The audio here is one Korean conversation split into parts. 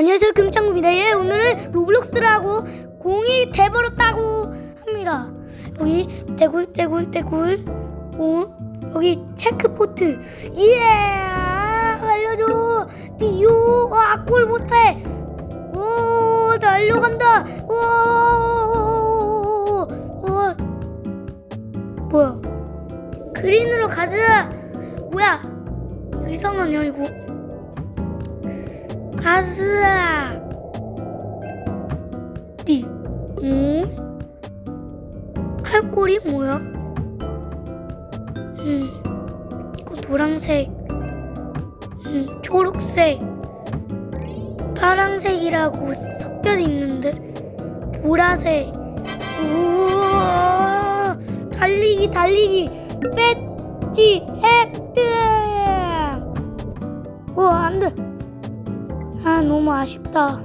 안녕하세요 금창구입니다. 예 오늘은 로블록스를 하고 공이 돼버렸다고 합니다. 여기 떼굴 떼굴 떼굴. 어 여기 체크포트. 예! 알려줘. 띠요 아골 못해. 오 달려간다. 오, 오. 뭐야? 그린으로 가자. 뭐야? 이상하냐 이거 가스아 띠. 응? 칼꼬리 뭐야? 음. 이거 노란색. 음 초록색. 파란색이라고 섞여 있는데? 보라색. 우와. 달리기 달리기. 배지 획득 오 안돼 아 너무 아쉽다.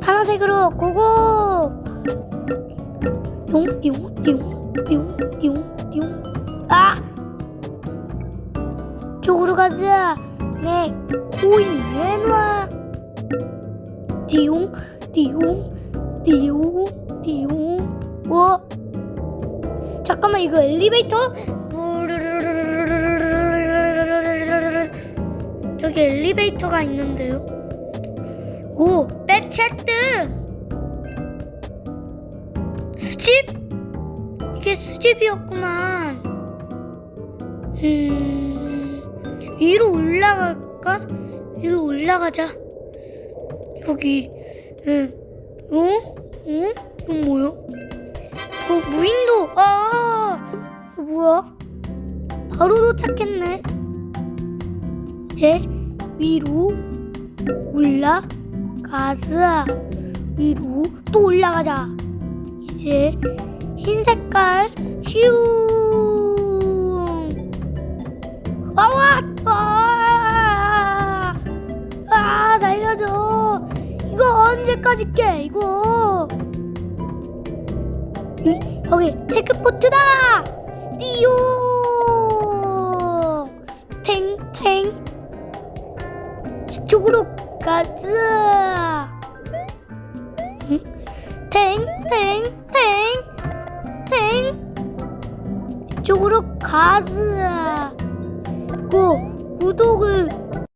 파란색으로 고고! 아! 쪽으로 가자. 내 코인 내놔 띠용 띠용 띠용 띠용. 와 잠깐만 이거 엘리베이터 여기 엘리베이터가 있는데요. 오, 배체등 수집? 이게 수집이었구만. 음, 위로 올라갈까? 위로 올라가자. 여기, 응, 어? 어? 이건 뭐야? 어, 무인도! 아! 뭐야? 바로 도착했네. 이제 위로 올라가자. 위로 또 올라가자. 이제 흰 색깔 슈. 아와! 아! 아, 살려줘. 이거 언제까지 깨? 이거. 이, 여기 체크포트다. 띠용. 이쪽으로 가자. 응? 탱탱 탱 탱. 이쪽으로 가자. 고 구독을